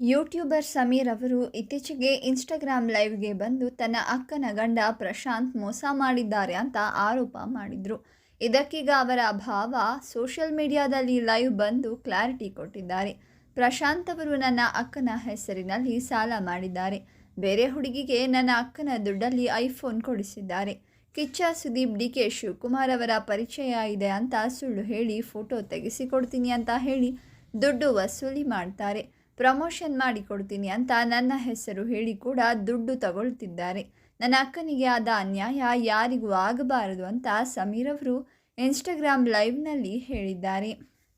YouTuber Sameer ಅವರು ಇತ್ತೀಚೆಗೆ Instagram ಲೈವ್ಗೆ ಬಂದು ತನ್ನ ಅಕ್ಕನ ಗಂಡ ಪ್ರಶಾಂತ್ ಮೋಸ ಮಾಡಿದ್ದಾರೆ ಅಂತ ಆರೋಪ ಮಾಡಿದರು. ಇದಕ್ಕೀಗ ಅವರ ಭಾವ ಸೋಷಿಯಲ್ ಮೀಡಿಯಾದಲ್ಲಿ ಲೈವ್ ಬಂದು ಕ್ಲಾರಿಟಿ ಕೊಟ್ಟಿದ್ದಾರೆ. ಪ್ರಶಾಂತ್ ಅವರು ನನ್ನ ಅಕ್ಕನ ಹೆಸರಿನಲ್ಲಿ ಸಾಲ ಮಾಡಿದ್ದಾರೆ. ಬೇರೆ ಹುಡುಗಿಗೆ ನನ್ನ ಅಕ್ಕನ ದುಡ್ಡಲ್ಲಿ ಐಫೋನ್ ಕೊಡಿಸಿದ್ದಾರೆ. ಕಿಚ್ಚ ಸುದೀಪ್ ಡಿ ಕೆ ಶಿವಕುಮಾರ್ ಅವರ ಪರಿಚಯ ಇದೆ ಅಂತ ಸುಳ್ಳು ಹೇಳಿ ಫೋಟೋ ತೆಗೆಸಿಕೊಡ್ತೀನಿ ಅಂತ ಹೇಳಿ ದುಡ್ಡು ವಸೂಲಿ ಮಾಡ್ತಾರೆ. ಪ್ರಮೋಷನ್ ಮಾಡಿಕೊಡ್ತೀನಿ ಅಂತ ನನ್ನ ಹೆಸರು ಹೇಳಿ ಕೂಡ ದುಡ್ಡು ತಗೊಳ್ತಿದ್ದಾರೆ. ನನ್ನ ಅಕ್ಕನಿಗೆ ಆದ ಅನ್ಯಾಯ ಯಾರಿಗೂ ಆಗಬಾರದು ಅಂತ ಸಮೀರ್ ಅವರು ಇನ್ಸ್ಟಾಗ್ರಾಮ್ ಲೈವ್ನಲ್ಲಿ ಹೇಳಿದ್ದಾರೆ.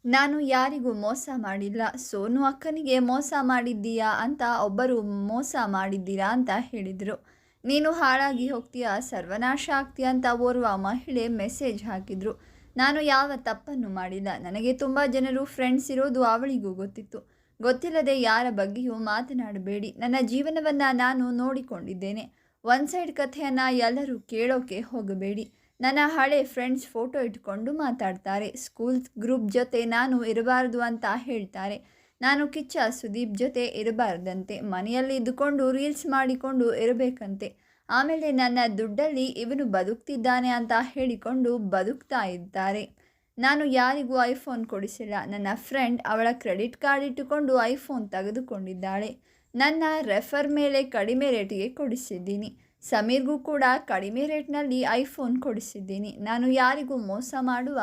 ನಾನು ಯಾರಿಗೂ ಮೋಸ ಮಾಡಿಲ್ಲ. ಸೋನು ಅಕ್ಕನಿಗೆ ಮೋಸ ಮಾಡಿದ್ದೀಯಾ ಅಂತ ಒಬ್ಬರು ಮೋಸ ಮಾಡಿದ್ದೀರಾ ಅಂತ ಹೇಳಿದರು. ನೀನು ಹಾಳಾಗಿ ಹೋಗ್ತೀಯಾ? ಸರ್ವನಾಶ ಆಗ್ತೀಯ ಅಂತ ಓರ್ವ ಮಹಿಳೆ ಮೆಸೇಜ್ ಹಾಕಿದರು. ನಾನು ಯಾವ ತಪ್ಪನ್ನು ಮಾಡಿಲ್ಲ. ನನಗೆ ತುಂಬ ಜನರು ಫ್ರೆಂಡ್ಸ್ ಇರೋದು ಅವಳಿಗೂ ಗೊತ್ತಿತ್ತು. ಗೊತ್ತಿಲ್ಲದೆ ಯಾರ ಬಗ್ಗೆಯೂ ಮಾತನಾಡಬೇಡಿ. ನನ್ನ ಜೀವನವನ್ನು ನಾನು ನೋಡಿಕೊಂಡಿದ್ದೇನೆ. ಒನ್ ಸೈಡ್ ಕಥೆಯನ್ನು ಎಲ್ಲರೂ ಕೇಳೋಕೆ ಹೋಗಬೇಡಿ. ನನ್ನ ಹಳೆ ಫ್ರೆಂಡ್ಸ್ ಫೋಟೋ ಇಟ್ಕೊಂಡು ಮಾತಾಡ್ತಾರೆ. ಸ್ಕೂಲ್ ಗ್ರೂಪ್ ಜೊತೆ ನಾನು ಇರಬಾರ್ದು ಅಂತ ಹೇಳ್ತಾರೆ. ನಾನು ಕಿಚ್ಚ ಸುದೀಪ್ ಜೊತೆ ಇರಬಾರ್ದಂತೆ. ಮನೆಯಲ್ಲಿ ಇದ್ದುಕೊಂಡು ರೀಲ್ಸ್ ಮಾಡಿಕೊಂಡು ಇರಬೇಕಂತೆ. ಆಮೇಲೆ ನನ್ನ ದುಡ್ಡಲ್ಲಿ ಇವನು ಬದುಕ್ತಿದ್ದಾನೆ ಅಂತ ಹೇಳಿಕೊಂಡು ಬದುಕ್ತಾ ಇದ್ದಾರೆ. ನಾನು ಯಾರಿಗೂ ಐಫೋನ್ ಕೊಡಿಸಿಲ್ಲ. ನನ್ನ ಫ್ರೆಂಡ್ ಅವಳ ಕ್ರೆಡಿಟ್ ಕಾರ್ಡ್ ಇಟ್ಟುಕೊಂಡು ಐಫೋನ್ ತೆಗೆದುಕೊಂಡಿದ್ದಾಳೆ. ನನ್ನ ರೆಫರ್ ಮೇಲೆ ಕಡಿಮೆ ರೇಟಿಗೆ ಕೊಡಿಸಿದ್ದೀನಿ. ಸಮೀರ್ಗೂ ಕೂಡ ಕಡಿಮೆ ರೇಟ್ನಲ್ಲಿ ಐಫೋನ್ ಕೊಡಿಸಿದ್ದೀನಿ. ನಾನು ಯಾರಿಗೂ ಮೋಸ ಮಾಡುವ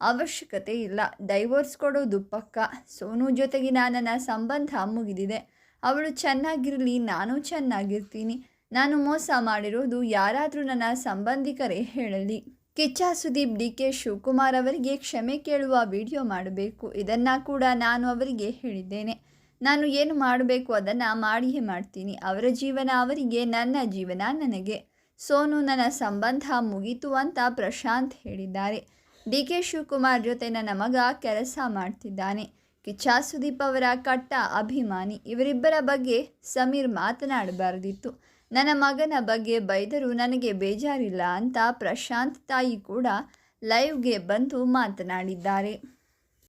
ಅವಶ್ಯಕತೆ ಇಲ್ಲ. ಡೈವೋರ್ಸ್ ಕೊಡೋದು ಪಕ್ಕ. ಸೋನು ಜೊತೆಗಿನ ನನ್ನ ಸಂಬಂಧ ಮುಗಿದಿದೆ. ಅವಳು ಚೆನ್ನಾಗಿರಲಿ, ನಾನು ಚೆನ್ನಾಗಿರ್ತೀನಿ. ನಾನು ಮೋಸ ಮಾಡಿರೋದು ಯಾರಾದರೂ ನನ್ನ ಸಂಬಂಧಿಕರೇ ಹೇಳಲಿ. ಕಿಚ್ಚ ಸುದೀಪ್ ಡಿ ಕೆ ಶಿವಕುಮಾರ್ ಅವರಿಗೆ ಕ್ಷಮೆ ಕೇಳುವ ವಿಡಿಯೋ ಮಾಡಬೇಕು. ಇದನ್ನು ಕೂಡ ನಾನು ಅವರಿಗೆ ಹೇಳಿದ್ದೇನೆ. ನಾನು ಏನು ಮಾಡಬೇಕು ಅದನ್ನು ಮಾಡಿಯೇ ಮಾಡ್ತೀನಿ. ಅವರ ಜೀವನ ಅವರಿಗೆ, ನನ್ನ ಜೀವನ ನನಗೆ. ಸೋನು, ನನ್ನ ಸಂಬಂಧ ಮುಗೀತು ಅಂತ ಪ್ರಶಾಂತ್ ಹೇಳಿದ್ದಾರೆ. ಡಿ ಕೆ ಶಿವಕುಮಾರ್ ಜೊತೆ ನನ್ನ ಮಗ ಕೆಲಸ ಮಾಡ್ತಿದ್ದಾನೆ. ಕಿಚ್ಚ ಸುದೀಪ್ ಅವರ ಕಟ್ಟ ಅಭಿಮಾನಿ. ಇವರಿಬ್ಬರ ಬಗ್ಗೆ ಸಮೀರ್ ಮಾತನಾಡಬಾರದಿತ್ತು. ನನ್ನ ಮಗನ ಬಗ್ಗೆ ಬೈದರೂ ನನಗೆ ಬೇಜಾರಿಲ್ಲ ಅಂತ ಪ್ರಶಾಂತ್ ತಾಯಿ ಕೂಡ ಲೈವ್ಗೆ ಬಂದು ಮಾತನಾಡಿದ್ದಾರೆ.